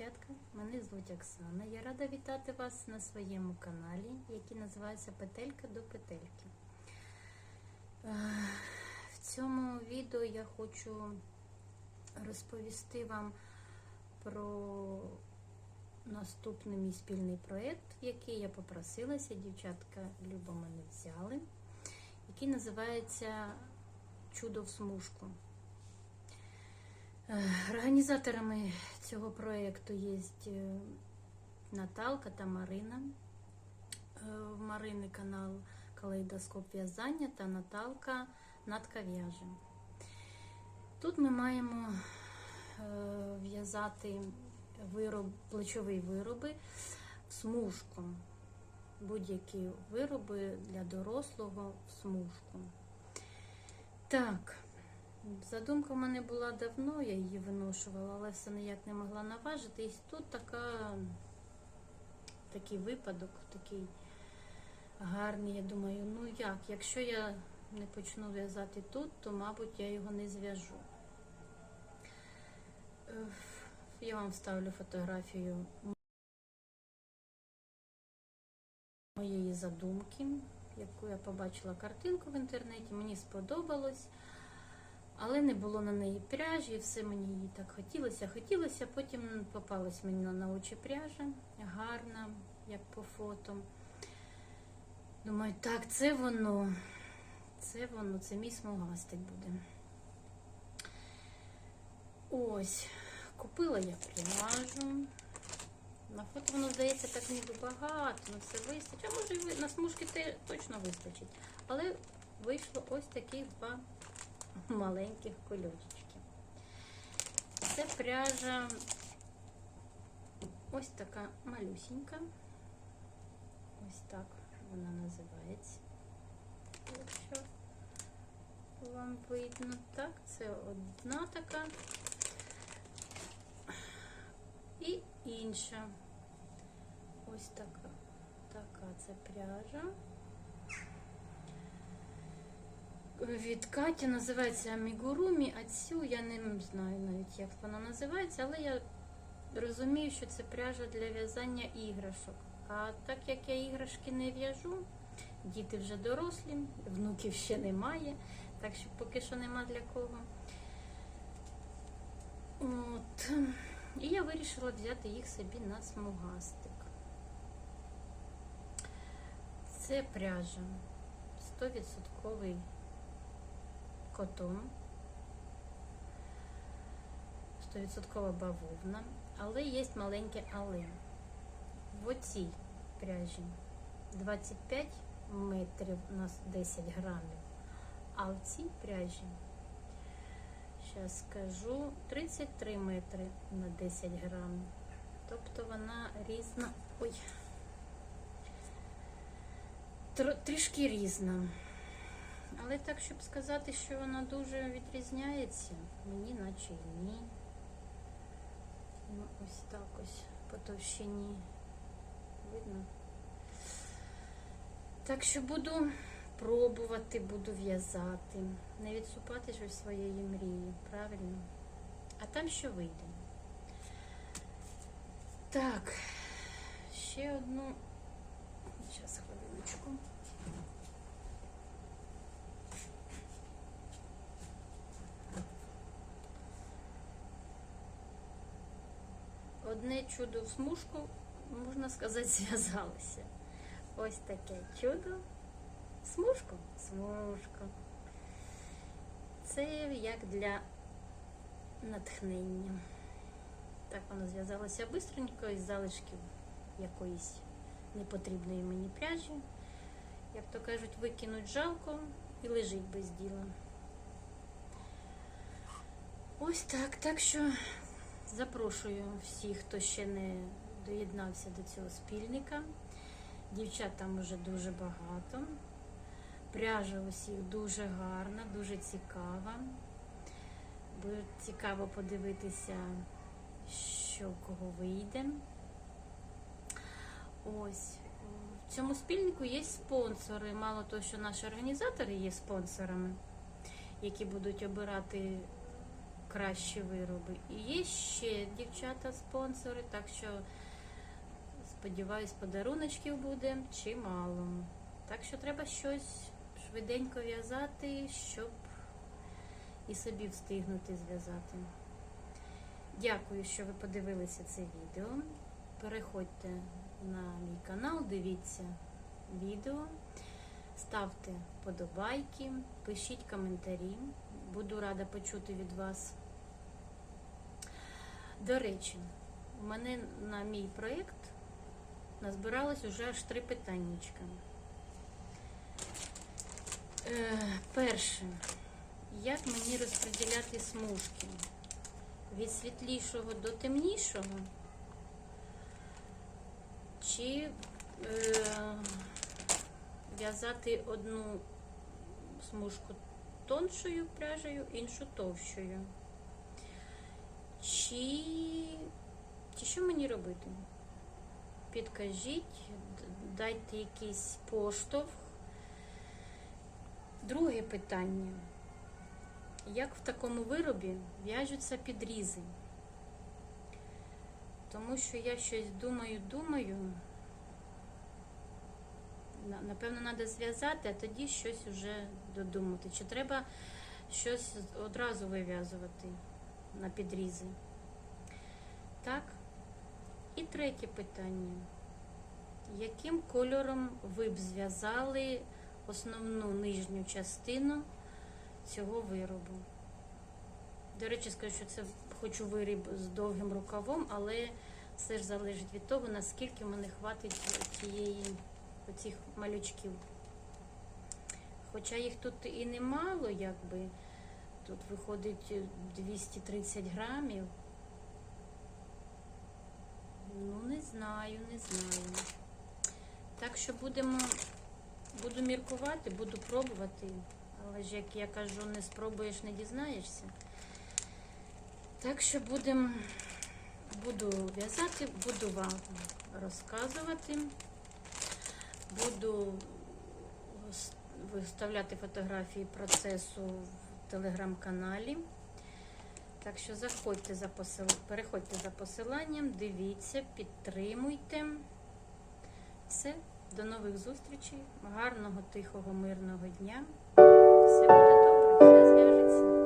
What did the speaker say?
дівчатка, мене звуть Оксана. Я рада вітати вас на своєму каналі, який називається Петелька до петельки. Е, В цьому відео я хочу розповісти вам про наступний мій спільний проєкт, в який я попросилася, дівчатка любо мене взяли, який називається Чудо в смужку. Організаторами цього проєкту є е, Наталка та Марина. Е, В Марини канал Калейдоскоп в'язання та Наталка Натка в'яже. Тут ми маємо е, в'язати вироб, плечові вироби в смужку. Будь-які вироби для дорослого в смужку. Так. Задумка в мене була давно, я її виношувала, але все ніяк не могла наважити. І тут така, такий випадок, такий гарний. Я думаю, ну як, якщо я не почну в'язати тут, то, мабуть, я його не зв'яжу. Е, Я вам вставлю фотографію моєї задумки, яку я побачила картинку в інтернеті, мені сподобалось. Але не було на неї пряжі, і все мені її так хотілося. Хотілося, потім попалась мені на очі пряжа, гарна, як по фото. Думаю, так, це воно, це воно, це мій смугастик буде. Ось, купила я пряжу. На фото воно здається так ніби багато, на все вистачить. А може на смужки точно вистачить. Але вийшло ось таких два маленьких кольочки. Це пряжа ось така малюсінька. Ось так вона називається. Якщо вам видно, так, це одна така і інша. Ось така. Така це пряжа. Від Каті називається Амігурумі, а цю я не знаю навіть, як вона називається, але я розумію, що це пряжа для в'язання іграшок. А так як я іграшки не в'яжу, діти вже дорослі, внуків ще немає, так що поки що нема для кого. От. І я вирішила взяти їх собі на смугастик. Це пряжа 100% котон, 100% бавовна, але є маленьке але. В оцій пряжі 25 метрів на 10 грамів, а в цій пряжі, зараз скажу, 33 метри на 10 грамів. Тобто вона різна. Ой, трішки різна. Але так, щоб сказати, що вона дуже відрізняється, мені наче і ні. Ну, ось так ось по товщині. Видно? Так що буду пробувати, буду в'язати. Не відступати ж своєї мрії, правильно? А там що вийде? Так, ще одну. Зараз Одне чудо в смужку, можна сказати, зв'язалося. Ось таке чудо. Смужку? Смужку. Це як для натхнення. Так воно зв'язалося бистренько із залишків якоїсь непотрібної мені пряжі. Як то кажуть, викинуть жалко і лежить без діла. Ось так. Так що запрошую всіх, хто ще не доєднався до цього спільника. Дівчат там уже дуже багато. Пряжа усіх дуже гарна, дуже цікава. Буде цікаво подивитися, що кого вийде. Ось. В цьому спільнику є спонсори. Мало того, що наші організатори є спонсорами, які будуть обирати кращі вироби. І є ще дівчата-спонсори, так що сподіваюсь, подаруночків буде чимало. Так що треба щось швиденько в'язати, щоб і собі встигнути зв'язати. Дякую, що ви подивилися це відео. Переходьте на мій канал, дивіться відео, ставте подобайки, пишіть коментарі. Буду рада почути від вас. До речі, у мене на мій проєкт назбиралось уже аж три питаннячка. Е, перше, як мені розподіляти смужки? Від світлішого до темнішого? Чи е, в'язати одну смужку тоншою пряжею, іншу товщою? Чи, чи що мені робити? Підкажіть, дайте якийсь поштовх. Друге питання. Як в такому виробі в'яжуться підрізи? Тому що я щось думаю, думаю. На- Напевно, треба зв'язати, а тоді щось вже додумати. Чи треба щось одразу вив'язувати на підрізи? Так. І третє питання. Яким кольором ви б зв'язали основну нижню частину цього виробу? До речі, скажу, що це хочу виріб з довгим рукавом, але все ж залежить від того, наскільки мене хватить цієї оцих малючків. Хоча їх тут і немало, якби. Тут виходить 230 грамів. Ну, не знаю, не знаю. Так що будемо, буду міркувати, буду пробувати. Але ж, як я кажу, не спробуєш, не дізнаєшся. Так що будемо, буду в'язати, буду вам розказувати. Буду виставляти фотографії процесу в телеграм-каналі. Так що заходьте за посил... переходьте за посиланням, дивіться, підтримуйте. Все, до нових зустрічей. Гарного, тихого, мирного дня. Все буде добре, все зв'яжеться.